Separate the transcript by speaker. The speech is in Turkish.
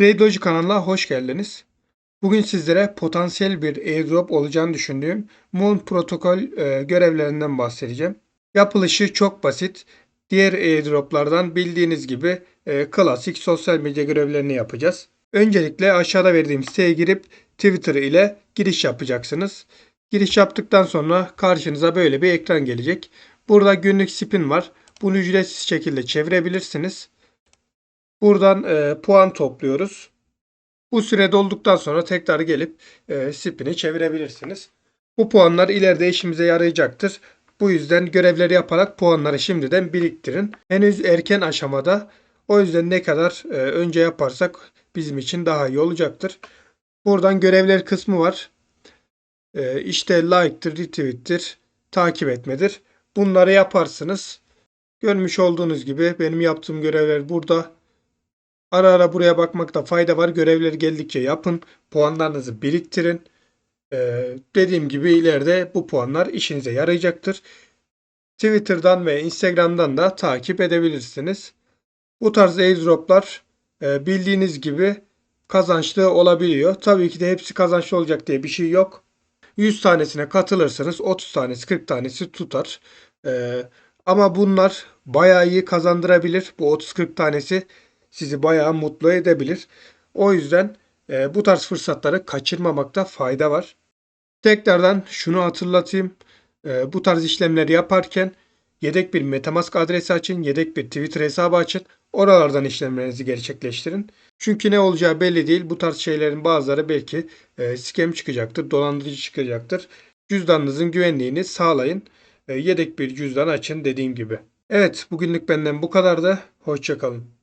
Speaker 1: TradeLogic kanalına hoş geldiniz. Bugün sizlere potansiyel bir airdrop olacağını düşündüğüm Moon protokol e, görevlerinden bahsedeceğim. Yapılışı çok basit. Diğer airdroplardan bildiğiniz gibi e, klasik sosyal medya görevlerini yapacağız. Öncelikle aşağıda verdiğim siteye girip Twitter ile giriş yapacaksınız. Giriş yaptıktan sonra karşınıza böyle bir ekran gelecek. Burada günlük spin var. Bunu ücretsiz şekilde çevirebilirsiniz. Buradan e, puan topluyoruz. Bu süre dolduktan sonra tekrar gelip e, spin'i çevirebilirsiniz. Bu puanlar ileride işimize yarayacaktır. Bu yüzden görevleri yaparak puanları şimdiden biriktirin. Henüz erken aşamada. O yüzden ne kadar e, önce yaparsak bizim için daha iyi olacaktır. Buradan görevler kısmı var. E, işte like'tır, retweet'tir, takip etmedir. Bunları yaparsınız. Görmüş olduğunuz gibi benim yaptığım görevler burada. Ara ara buraya bakmakta fayda var. Görevleri geldikçe yapın. Puanlarınızı biriktirin. Ee, dediğim gibi ileride bu puanlar işinize yarayacaktır. Twitter'dan ve Instagram'dan da takip edebilirsiniz. Bu tarz airdroplar e, bildiğiniz gibi kazançlı olabiliyor. Tabii ki de hepsi kazançlı olacak diye bir şey yok. 100 tanesine katılırsanız 30 tanesi 40 tanesi tutar. Ee, ama bunlar bayağı iyi kazandırabilir. Bu 30-40 tanesi sizi bayağı mutlu edebilir. O yüzden e, bu tarz fırsatları kaçırmamakta fayda var. Tekrardan şunu hatırlatayım. E, bu tarz işlemleri yaparken yedek bir Metamask adresi açın, yedek bir Twitter hesabı açın. Oralardan işlemlerinizi gerçekleştirin. Çünkü ne olacağı belli değil. Bu tarz şeylerin bazıları belki e, scam çıkacaktır, dolandırıcı çıkacaktır. Cüzdanınızın güvenliğini sağlayın. E, yedek bir cüzdan açın dediğim gibi. Evet bugünlük benden bu kadar da. Hoşçakalın.